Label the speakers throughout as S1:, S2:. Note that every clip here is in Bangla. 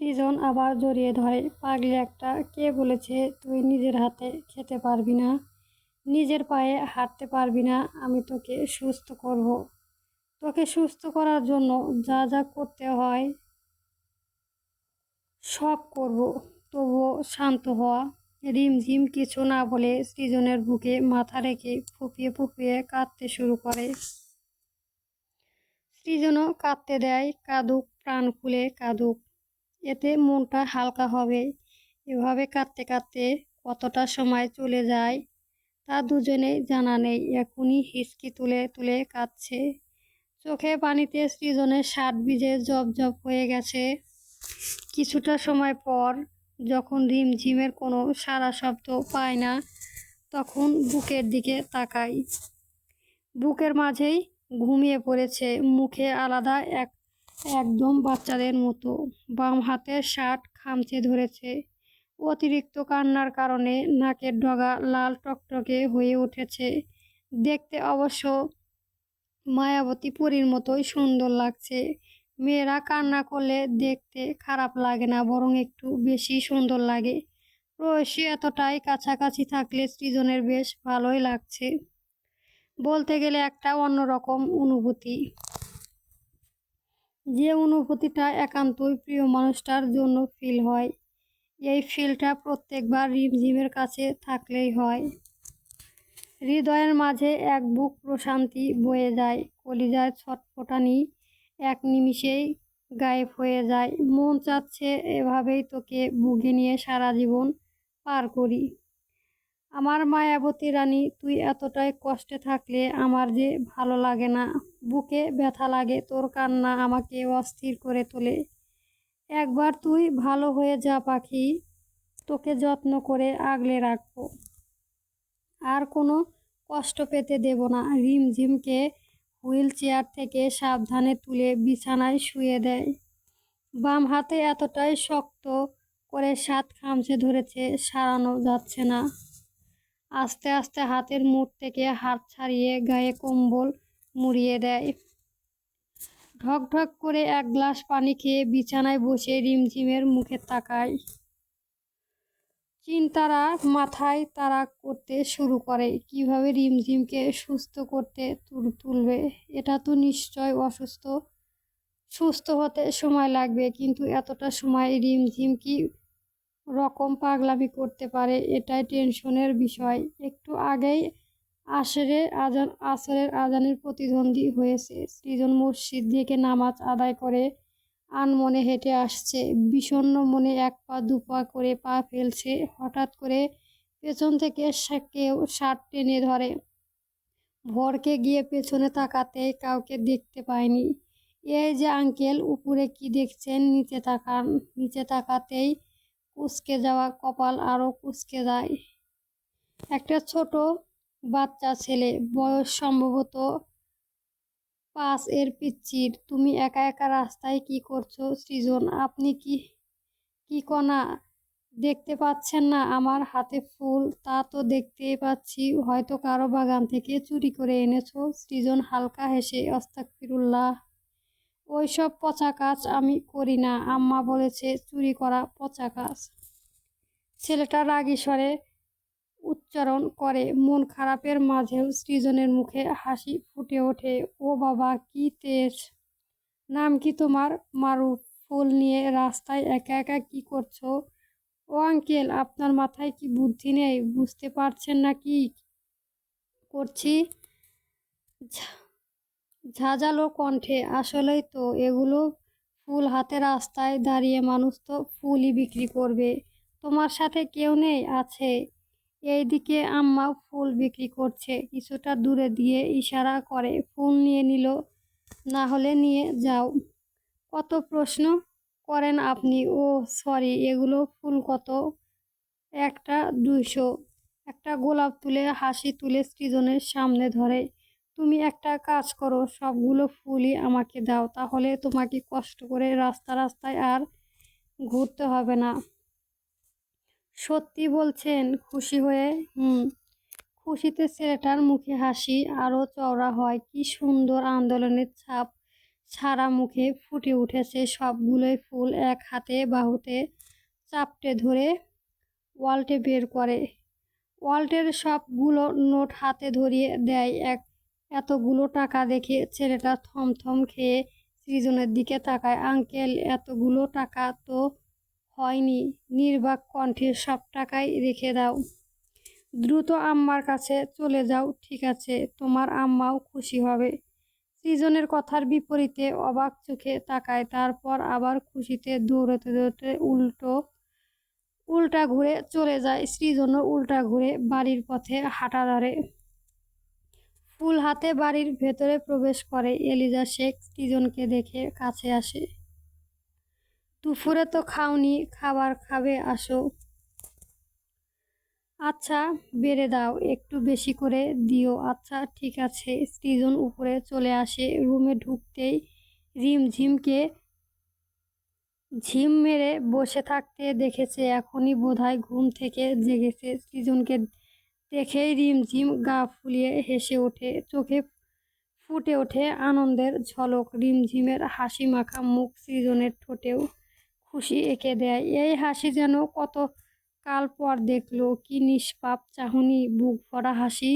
S1: সৃজন আবার জড়িয়ে ধরে, পাগলি একটা, কে বলেছে তুই নিজের হাতে খেতে পারবি না? নিজের পায়ে হাঁটতে পারবি না, আমি তোকে সুস্থ করব। তোকে সুস্থ করার জন্য যা যা করতে হয়, সব করব। তবুও শান্ত হওয়া, রিমঝিম কিছু না বলে সৃজনের বুকে মাথা রেখে ফুপিয়ে ফুপিয়ে কাঁদতে শুরু করে। সৃজনও কাঁদতে দেয়, কাঁদুক, প্রাণ খুলে কাঁদুক। এতে মনটা হালকা হবে। এভাবে কাঁদতে কাঁদতে কতটা সময় চলে যায় তা দুজনেই জানা নেই। এখনই হিসকি তুলে তুলে কাঁদছে। চোখে পানিতে সৃজনের শার্ট ভিজে জব জব হয়ে গেছে। কিছুটা সময় পর যখন রিমঝিমের কোনো সারা শব্দ পায় না, তখন বুকের দিকে তাকাই। বুকের মাঝেই ঘুমিয়ে পড়েছে। মুখে আলাদা এক একদম বাচ্চাদের মতো। বাম হাতের শার্ট খামচে ধরেছে। অতিরিক্ত কান্নার কারণে নাকের ডগা লাল টকটকে হয়ে উঠেছে। দেখতে অবশ্য মায়াবতী পরীর মতোই সুন্দর লাগছে। মেয়েরা কান্না করলে দেখতে খারাপ লাগে না, বরং একটু বেশি সুন্দর লাগে। প্রয়সী এতটাই কাছাকাছি থাকলে সৃজনের বেশ ভালোই লাগছে। বলতে গেলে একটা অন্যরকম অনুভূতি। যে অনুভূতিটা একান্তই প্রিয় মানুষটার জন্য ফিল হয়, এই ফিলটা প্রত্যেকবার রিমঝিমের কাছে থাকলেই হয়। হৃদয়ের মাঝে এক বুক প্রশান্তি বয়ে যায়, কলিজায় ছটফটানি এক নিমিষেই গায়েব হয়ে যায়। মন চাচ্ছে এভাবেই তোকে বুকে নিয়ে সারা জীবন পার করি। আমার মায়াবতী রানী, তুই এতটাই কষ্টে থাকলে আমার যে ভালো লাগে না, বুকে ব্যথা লাগে, তোর কান্না আমাকে অস্থির করে তোলে। একবার তুই ভালো হয়ে যা পাখি, তোকে যত্ন করে আগলে রাখব। আর কোনো কষ্ট পেতে দেব না। রিমঝিমকে হুইল চেয়ার থেকে সাবধানে তুলে বিছানায় শুয়ে দেয়। বাম হাতে এতটাই শক্ত করে সাত খামচে ধরেছে, সারানো যাচ্ছে না। আস্তে আস্তে হাতের মুঠ থেকে হাত ছাড়িয়ে গায়ে কম্বল মুড়িয়ে দেয়। ঢক ঢক করে এক গ্লাস পানি খেয়ে বিছানায় বসে রিমঝিমের মুখে তাকায়। চিন্তারা মাথায় তারা করতে শুরু করে, কীভাবে রিমঝিমকে সুস্থ করতে তুলবে? এটা তো নিশ্চয় অসুস্থ। সুস্থ হতে সময় লাগবে, কিন্তু এতটা সময় রিমঝিম কি রকম পাগলামি করতে পারে, এটাই টেনশনের বিষয়। একটু আগেই আসরের আজান, আসরের আজানের প্রতিদ্বন্দ্বী হয়েছে। সৃজন মসজিদ থেকে নামাজ আদায় করে আনমনে হেঁটে আসছে। বিষণ্ন মনে এক পা দু পা করে পা ফেলছে। হঠাৎ করে পেছন থেকে কেউ শার্ট টেনে ধরে। ভরকে গিয়ে পেছনে তাকাতে কাউকে দেখতে পায়নি। এই যে আঙ্কেল, উপরে কি দেখছেন? নিচে তাকান, নিচে তাকাতেই কুচকে যাওয়া কপাল আরও কুচকে যায়। একটা ছোট বাচ্চা ছেলে, বয়স সম্ভবত পাঁচ এর পিচ্ছির তুমি একা একা রাস্তায় কি করছ সৃজন? আপনি কি কি কণা? দেখতে পাচ্ছেন না আমার হাতে ফুল, তা তো দেখতেই পাচ্ছি। হয়তো কারও বাগান থেকে চুরি করে এনেছো। সৃজন হালকা হেসে অস্তাকফিরুল্লাহ ওইসব পচা কাজ আমি করি না। আম্মা বলেছে, চুরি করা পচা কাজ। ছেলেটা রাগী স্বরে উচ্চারণ করে। মন খারাপের মাঝেও সৃজনের মুখে হাসি ফুটে ওঠে। ও বাবা, কি তেজ! নাম কি তোমার? মারু, ফুল নিয়ে রাস্তায় একা একা কি করছ? ও আঙ্কেল, আপনার মাথায় কি বুদ্ধি নেই? বুঝতে পারছেন না কি করছি? ঝাঁঝালো কণ্ঠে, আসলেই তো, এগুলো ফুল হাতে রাস্তায় দাঁড়িয়ে মানুষ তো ফুলই বিক্রি করবে। তোমার সাথে কেউ নেই, আছে। এইদিকে আম্মা ফুল বিক্রি করছে। কিছুটা দূরে দিয়ে ইশারা করে, ফুল নিয়ে নিল, না হলে নিয়ে যাও। কত প্রশ্ন করেন আপনি? ও, সরি, এগুলো ফুল কত? একটা দুইশো। একটা গোলাপ তুলে, হাসি তুলে সৃজনের সামনে ধরে। তুমি একটা কাজ করো, সবগুলো ফুলই আমাকে দাও, তাহলে তোমাকে কষ্ট করে রাস্তা রাস্তায় আর ঘুরতে হবে না। সত্যি বলছেন, খুশি হয়ে, হুম। খুশিতে ছেলেটার মুখে হাসি আরও চওড়া হয়। কি সুন্দর আন্দোলনের ছাপ সারা মুখে ফুটে উঠেছে। সবগুলোই ফুল এক হাতে বাহুতে চাপটে ধরে ওয়াল্টে বের করে। ওয়াল্টের সবগুলো নোট হাতে ধরিয়ে দেয় এক এতগুলো টাকা দেখে ছেলেটা থমথম খেয়ে সৃজনের দিকে তাকায়। আঙ্কেল, এতগুলো টাকা তো হয়নি। নির্বাক কণ্ঠে, সব টাকাই রেখে দাও। দ্রুত আম্মার কাছে চলে যাও, ঠিক আছে, তোমার আম্মাও খুশি হবে। সৃজনের কথার বিপরীতে অবাক চোখে তাকায়, তারপর আবার খুশিতে দৌড়তে দৌড়তে উল্টো, উল্টা ঘুরে চলে যায়। সৃজনও উল্টা ঘুরে বাড়ির পথে হাঁটা ধরে ফুল হাতে বাড়ির ভেতরে প্রবেশ করে এলিজা শেখ সৃজনকে দেখে কাছে আসে। দুপুরে তো খাওনি, খাবার খাবে, আসো। আচ্ছা বেড়ে দাও, একটু বেশি করে দিও। আচ্ছা ঠিক আছে। সৃজন উপরে চলে আসে। রুমে ঢুকতেই রিমঝিমকে ঝিম মেরে বসে থাকতে দেখেছে। এখনই বোধহয় ঘুম থেকে জেগেছে। সৃজনকে দেখেই রিমঝিম গা ফুলিয়ে হেসে ওঠে, চোখে ফুটে ওঠে আনন্দের ঝলক। রিমঝিমের হাসি মাখা মুখ সৃজনের ঠোঁটেও খুশি এঁকে দেয়। এই হাসি যেন কত কাল পর দেখল, কি নিষ্পাপ চাহনি, বুক ভরা হাসি,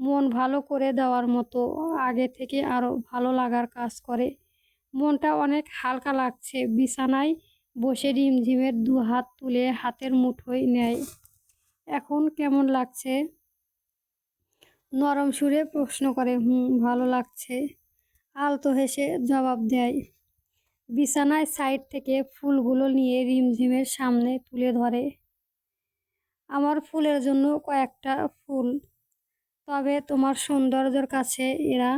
S1: মন ভালো করে দেওয়ার মতো, আগে থেকে আরও ভালো লাগার কাজ করে। মনটা অনেক হালকা লাগছে, বিছানায় বসে রিমঝিমের দু হাত তুলে হাতের মুঠোয় নেয়। এখন কেমন লাগছে? নরম সুরে প্রশ্ন করে, হুম, ভালো লাগছে। আলতো হেসে জবাব দেয়। বিছানায় সাইড থেকে ফুলগুলো নিয়ে রিমঝিমের সামনে তুলে ধরে। আমার ফুলের জন্য কয়েকটা ফুল, তবে তোমার সৌন্দর্যের কাছে এরা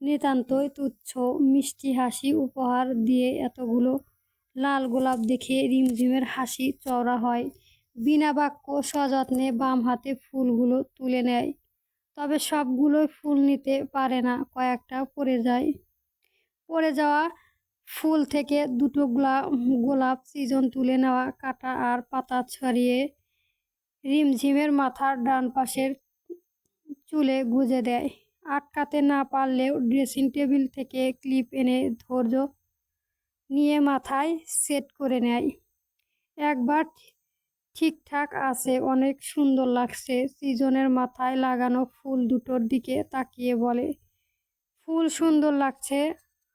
S1: নিতান্তই তুচ্ছ। মিষ্টি হাসি উপহার দিয়ে এতগুলো লাল গোলাপ দেখে রিমঝিমের হাসি চওড়া হয়। বিনা বাক্য সযত্নে বাম হাতে ফুলগুলো তুলে নেয়। তবে সবগুলোই ফুল নিতে পারে না, কয়েকটা পড়ে যায়। পড়ে যাওয়া ফুল থেকে দুটো গোলাপ সিজন তুলে নেওয়া, কাটা আর পাতা ছড়িয়ে রিমঝিমের মাথার ডান পাশের চুলে গুঁজে দেয়। আটকাতে না পারলেও ড্রেসিং টেবিল থেকে ক্লিপ এনে ধৈর্য নিয়ে মাথায় সেট করে নেয়। একবার ঠিকঠাক আছে, অনেক সুন্দর লাগছে। সৃজনের মাথায় লাগানো ফুল দুটোর দিকে তাকিয়ে বলে, ফুল সুন্দর লাগছে,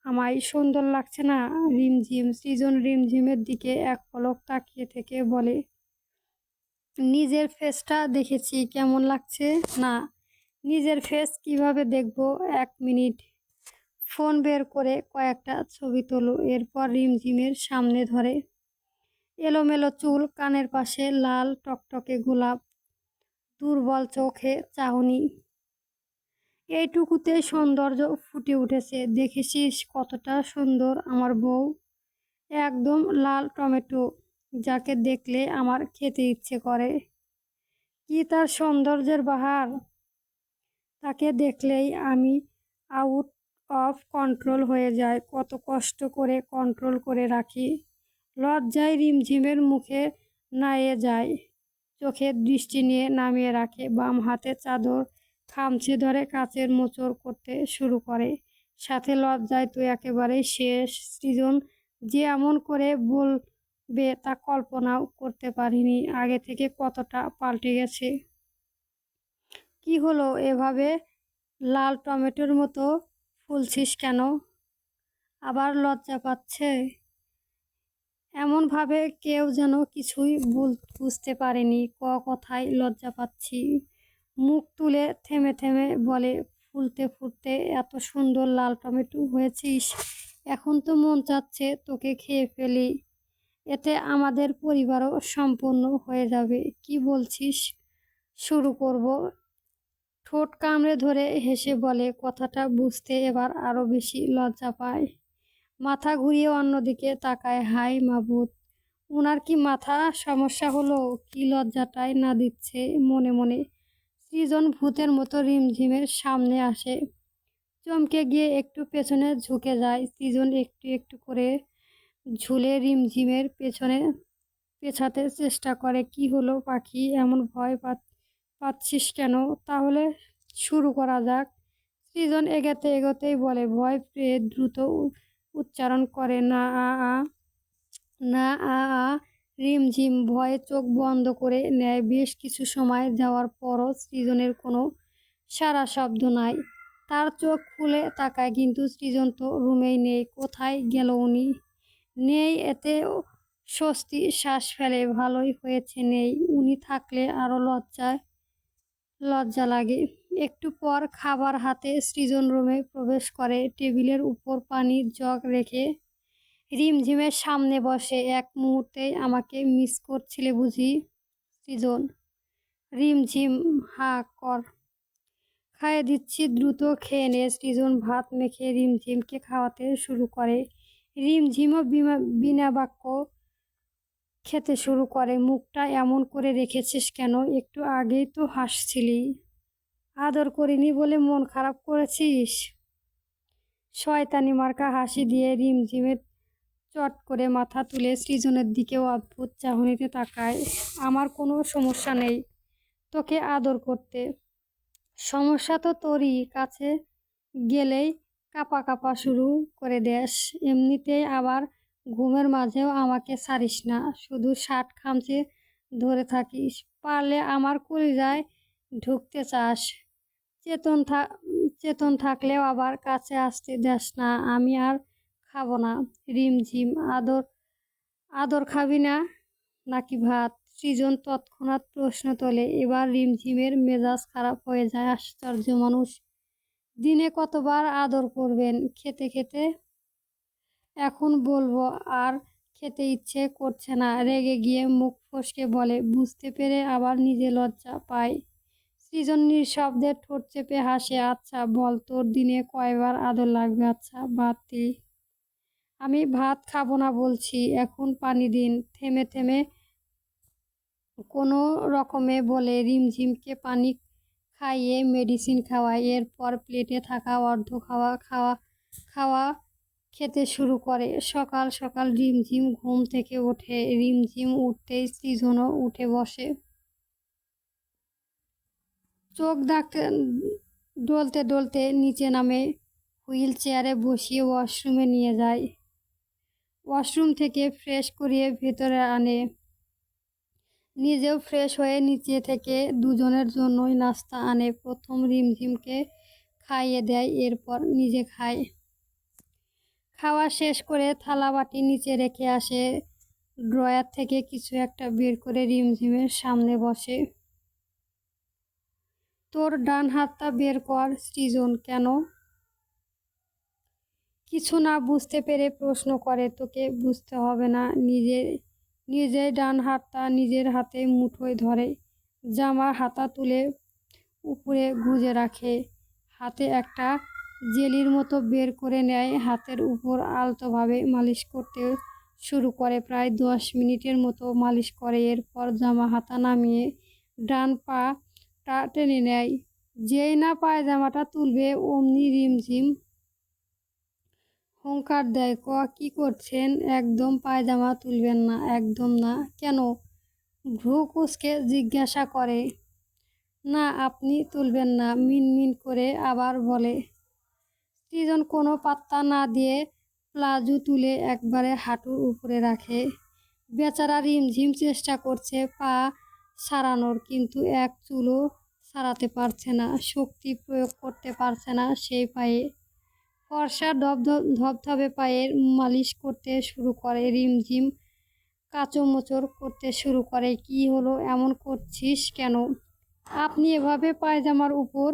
S1: আমায় সুন্দর লাগছে না? রিমঝিম, সৃজন রিমঝিমের দিকে এক পলক তাকিয়ে থেকে বলে, নিজের ফেসটা দেখেছি, কেমন লাগছে? না, নিজের ফেস কীভাবে দেখব? এক মিনিট ফোন বের করে কয়েকটা ছবি তোলো। এরপর রিমঝিমের সামনে ধরে এলোমেলো চুল, কানের পাশে লাল টকটকে গোলাপ, দুর্বল চোখে চাহনি। এইটুকুতে সৌন্দর্য ফুটে উঠেছে। দেখেছিস কতটা সুন্দর আমার বউ? একদম লাল টমেটো, যাকে দেখলে আমার খেতে ইচ্ছে করে। কি তার সৌন্দর্যের বাহার? তাকে দেখলেই আমি আউট অফ কন্ট্রোল হয়ে যায় কত কষ্ট করে কন্ট্রোল করে রাখি। লজ্জায় রিমঝিমের মুখে নায়ে যায়। চোখের দৃষ্টি নিয়ে নামিয়ে রাখে, বাম হাতে চাদর খামছে ধরে কাচের মোচড় করতে শুরু করে। সাথে লজ্জায় তো একেবারে শেষ সৃজন যে এমন করে বলবে তা কল্পনাও করতে পারিনি, আগে থেকে কতটা পাল্টে গেছে। কি হলো এভাবে? লাল টমেটোর মতো ফুলছিস কেন? আবার লজ্জা পাচ্ছে? এমনভাবে কেউ যেন কিছুই বুঝতে পারেনি। ক কথায় লজ্জা পাচ্ছি। মুখ তুলে থেমে থেমে বলে, ফুলতে ফুটতে এত সুন্দর লাল টমেটো হয়েছিস। এখন তো মন চাচ্ছে তোকে খেয়ে ফেলি। এতে আমাদের পরিবারও সম্পূর্ণ হয়ে যাবে। কি বলছিস? শুরু করব। ঠোঁট কামড়ে ধরে হেসে বলে, কথাটা বুঝতে এবার আরও বেশি লজ্জা পায়। মাথা ঘুরিয়ে অন্যদিকে তাকায়, হাই মাবুদ। ওনার কি মাথা সমস্যা হলো? কি লজ্জাটাই না দিচ্ছে? মনে মনে সৃজন ভূতের মতো রিমঝিমের সামনে আসে। চমকে গিয়ে একটু পেছনে ঝুঁকে যায়। সৃজন একটু একটু করে ঝুলে রিমঝিমের পেছনে পেছাতে চেষ্টা করে, কি হলো পাখি? এমন ভয় পাচ্ছিস কেন? তাহলে শুরু করা যাক। সৃজন এগোতে এগোতেই বলে, ভয় পেয়ে দ্রুত উচ্চারণ করে না আ আ না আ আ রিমঝিম ভয়ে চোখ বন্ধ করে নেয়। বেশ কিছু সময় যাওয়ার পরও সৃজনের কোনো সারা শব্দ নাই। তার চোখ খুলে তাকায়, কিন্তু সৃজন তো রুমেই নেই। কোথায় গেল উনি? নেই, এতে স্বস্তি, শ্বাস ফেলে, ভালোই হয়েছে, নেই। উনি থাকলে আরও লজ্জায় লজ্জা লাগে। একটু পর খাবার হাতে সৃজন রুমে প্রবেশ করে। টেবিলের উপর পানির জগ রেখে রিমঝিমের সামনে বসে। এক মুহূর্তেই আমাকে মিস করছিলে বুঝি, সৃজন? রিমঝিম, হা, কর। খাইয়ে দিচ্ছি, দ্রুত খেয়ে নে। সৃজন ভাত মেখে রিমঝিমকে খাওয়াতে শুরু করে। রিমঝিমও বিনা বাক্য খেতে শুরু করে, মুখটা এমন করে রেখেছিস কেন? একটু আগেই তো হাসছিলি। আদর করিনি বলে মন খারাপ করেছিস? শয়তানি মার্কা হাসি দিয়ে রিমঝিমের চট করে মাথা তুলে সৃজনের দিকেও অদ্ভুত চাহনিতে তাকায়। আমার কোনো সমস্যা নেই তোকে আদর করতে। সমস্যা তো তোরই। কাছে গেলেই কাপা কাপা শুরু করে দেস। এমনিতেই আবার ঘুমের মাঝেও আমাকে ছাড়িস না। শুধু ষাট খামচে ধরে থাকিস। পারলে আমার কলিজায় ঢুকতে চাস। চেতন চেতন থাকলেও আবার কাছে আসতে দেস না। আমি আর খাব না। রিমঝিম আদর আদর খাবি না নাকি ভাত? সৃজন তৎক্ষণাৎ প্রশ্ন তোলে। এবার রিমঝিমের মেজাজ খারাপ হয়ে যায়। আশ্চর্য মানুষ। দিনে কতবার আদর করবেন? খেতে খেতে এখন বলব, আর খেতে ইচ্ছে করছে না। রেগে গিয়ে মুখ ফসকে বলে, বুঝতে পেরে আবার নিজে লজ্জা পায় সৃজন নিঃশব্দে ঠোঁট চেপে হাসে আচ্ছা বল তোর দিনে কয়বার আদর লাগবে? আচ্ছা বাতি আমি ভাত খাব না, বলছি, এখন পানি দিন। থেমে থেমে। কোনো রকমে বলে, রিমঝিমকে পানি খাইয়ে মেডিসিন খাওয়াই। এরপর প্লেটে থাকা অর্ধ খাওয়া খাওয়া খাওয়া খেতে শুরু করে। সকাল সকাল রিমঝিম ঘুম থেকে ওঠে। রিমঝিম উঠতেই সৃজনও উঠে বসে। চোখ ডাকতে, ডলতে ডলতে নিচে নামে। হুইল চেয়ারে বসিয়ে ওয়াশরুমে নিয়ে যায়। ওয়াশরুম থেকে ফ্রেশ করিয়ে ভেতরে আনে। নিজেও ফ্রেশ হয়ে নিচে থেকে দুজনের জন্যই নাস্তা আনে। প্রথম রিমঝিমকে খাইয়ে দেয়, এরপর নিজে খায়। খাওয়া শেষ করে থালা বাটি নিচে রেখে আসে। ড্রয়ার থেকে কিছু একটা বের করে রিমঝিমের সামনে বসে। তোর ডান হাতটা বের কর, সৃজন, কেন? কিছু না বুঝতে পেরে প্রশ্ন করে, তোকে বুঝতে হবে না। নিজে নিজেই ডান হাতটা নিজের হাতে মুঠোয় ধরে, জামার হাতা তুলে উপরে গুজে রাখে। হাতে একটা জেলির মতো বের করে নেয়, হাতের উপর আলতোভাবে মালিশ করতে শুরু করে। প্রায় দশ মিনিটের মতো মালিশ করে, এরপর জামা হাতা নামিয়ে ডান পাটা টেনে নেয়। যেই না পায়জামাটা তুলবে, অমনি রিমঝিম হুঙ্কার দেয়, ক, কি করছেন? একদম পায়জামা তুলবেন না, একদম না, কেন? ভ্রু কুচকে জিজ্ঞাসা করে, না, আপনি তুলবেন না। মিন মিন করে আবার বলে সৃজন কোনো পাত্তা না দিয়ে প্লাজো তুলে একবারে হাঁটুর উপরে রাখে। বেচারা রিমঝিম চেষ্টা করছে পা সারানোর, কিন্তু এক চুলও সারাতে পারছে না, শক্তি প্রয়োগ করতে পারছে না সেই পায়ে। ফর্সা ধব ধবধবে পায়ের মালিশ করতে শুরু করে, রিমঝিম কাচোমোচড় করতে শুরু করে, কি হলো? এমন করছিস কেন? আপনি এভাবে পায়জামার উপর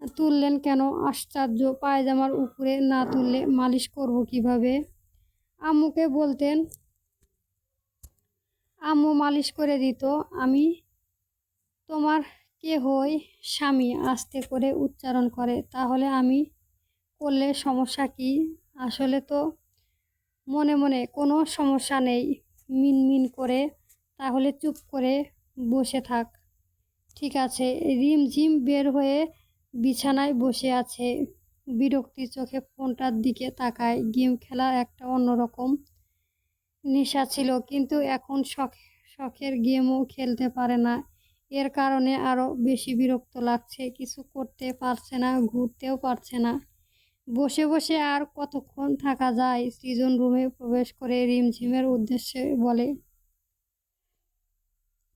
S1: তুললেন কেন? আশ্চর্য, পায়জামার উপরে না তুললে মালিশ করব কীভাবে? আম্মুকে বলতেন, আম্মু মালিশ করে দিত, আমি তোমার কে হই স্বামী আস্তে করে উচ্চারণ করে, তাহলে আমি করলে সমস্যা কি? আসলে তো মনে মনে কোনো সমস্যা নেই মিনমিন করে, তাহলে চুপ করে বসে থাক। ঠিক আছে। রিমঝিম বের হয়ে বিছানায় বসে আছে। বিরক্তি চোখে ফোনটার দিকে তাকায়। গেম খেলা একটা অন্যরকম নেশা ছিল, কিন্তু এখন শখ, শখের গেমও খেলতে পারে না। এর কারণে আরও বেশি বিরক্ত লাগছে। কিছু করতে পারছে না, ঘুরতেও পারছে না। বসে বসে আর কতক্ষণ থাকা যায়? সৃজন রুমে প্রবেশ করে রিমঝিমের উদ্দেশ্যে বলে,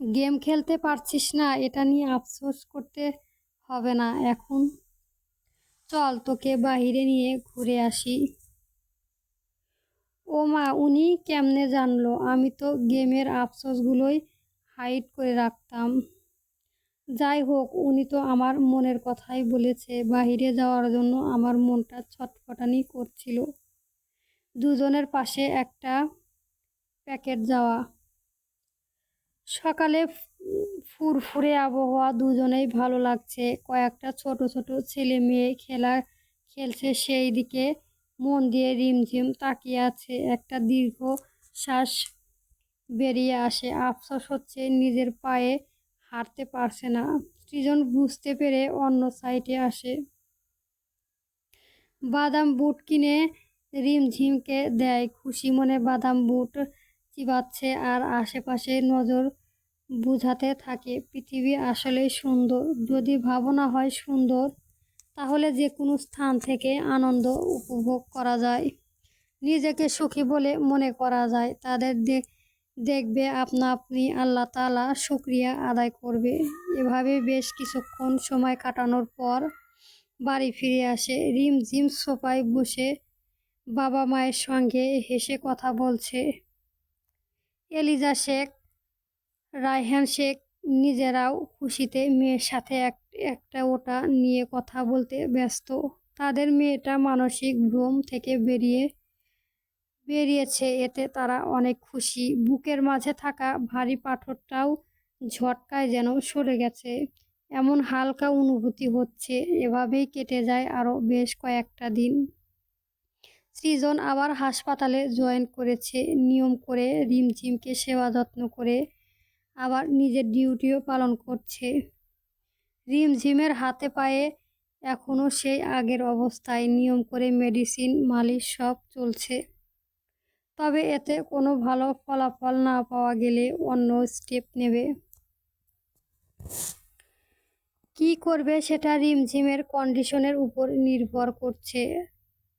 S1: গেম খেলতে পারছিস না? এটা নিয়ে আফসোস করতে হবে না এখন। চল তোকে বাহিরে নিয়ে ঘুরে আসি। ও মা, উনি কেমনে জানলো? আমি তো গেমের আফসোসগুলোই হাইড করে রাখতাম। যাই হোক, উনি তো আমার মনের কথাই বলেছে। বাহিরে যাওয়ার জন্য আমার মনটা ছটফটানি করছিল। দুজনের পাশে একটা প্যাকেট যাওয়া। সকালে ফুরফুরে আবহাওয়া দুজনেই ভালো লাগছে। কয়েকটা ছোট ছোট ছেলে মেয়ে খেলা খেলছে সেই দিকে মন দিয়ে রিমঝিম তাকিয়ে আছে। একটা দীর্ঘ শ্বাস বেরিয়ে আসে। আফসোস হচ্ছে নিজের পায়ে হাঁটতে পারছে না। সৃজন বুঝতে পেরে অন্য সাইডে আসে। বাদাম বুট কিনে রিমঝিমকে দেয়। খুশি মনে বাদাম বুট চিবাচ্ছে আর আশেপাশে নজর বুঝাতে থাকে, পৃথিবী আসলেই সুন্দর। যদি ভাবনা হয় সুন্দর, তাহলে যে কোনো স্থান থেকে আনন্দ উপভোগ করা যায়। নিজেকে সুখী বলে মনে করা যায়। তাদের দেখবে আপনা আপনি আল্লাহ তালা শুক্রিয়া আদায় করবে। এভাবে বেশ কিছুক্ষণ সময় কাটানোর পর বাড়ি ফিরে আসে। রিম জিম সোফায় বসে বাবা মায়ের সঙ্গে হেসে কথা বলছে। এলিজা শেখ রায়হান শেখ নিজেরাও খুশিতে মেয়ের সাথে এক, একটা ওটা নিয়ে কথা বলতে ব্যস্ত। তাদের মেয়েটা মানসিক ভ্রম থেকে বেরিয়ে, বেরিয়েছে। এতে তারা অনেক খুশি। বুকের মাঝে থাকা ভারী পাথরটাও ঝটকায় যেন সরে গেছে। এমন হালকা অনুভূতি হচ্ছে, এভাবেই কেটে যায় আরও বেশ কয়েকটা দিন। সৃজন আবার হাসপাতালে জয়েন করেছে। নিয়ম করে রিমঝিমকে সেবা যত্ন করে আবার নিজের ডিউটিও পালন করছে। রিমঝিমের হাতে পায়ে এখনও সেই আগের অবস্থায় নিয়ম করে মেডিসিন, মালিশ সব চলছে। তবে এতে কোনো ভালো ফলাফল না পাওয়া গেলে অন্য স্টেপ নেবে। কি করবে সেটা রিমঝিমের কন্ডিশনের উপর নির্ভর করছে।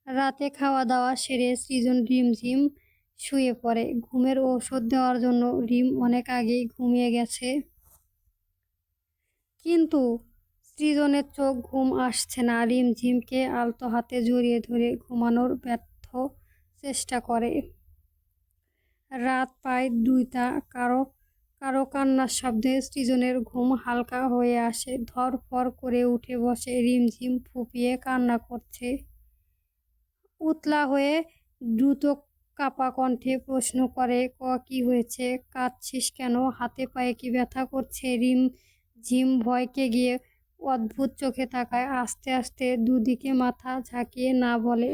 S1: রাতে খাওয়া দাওয়া সেরে সৃজন রিমঝিম শুয়ে পড়ে। ঘুমের ঔষধ দেওয়ার জন্য রিম অনেক আগেই ঘুমিয়ে গেছে। কিন্তু সৃজনের চোখ ঘুম আসছে না। রিম ঝিমকে আলতো হাতে জড়িয়ে ধরে ঘুমানোর ব্যর্থ চেষ্টা করে। রাত প্রায় দুইটা। কারও কারও কান্নার শব্দে সৃজনের ঘুম হালকা হয়ে আসে। ধর ধরফর করে উঠে বসে রিমঝিম ফুপিয়ে কান্না করছে। উতলা হয়ে দ্রুত কাপা কণ্ঠে প্রশ্ন করে, ক, কি হয়েছে? কাঁদছিস কেন? হাতে পায়ে কি ব্যথা করছে? রিম ঝিম ভয়কে গিয়ে অদ্ভুত চোখে তাকায়, আস্তে আস্তে দুদিকে মাথা ঝাঁকিয়ে না বলে,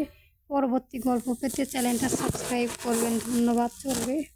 S1: পরবর্তী গল্প পেতে চ্যানেলটা সাবস্ক্রাইব করবেন। ধন্যবাদ, চলবে।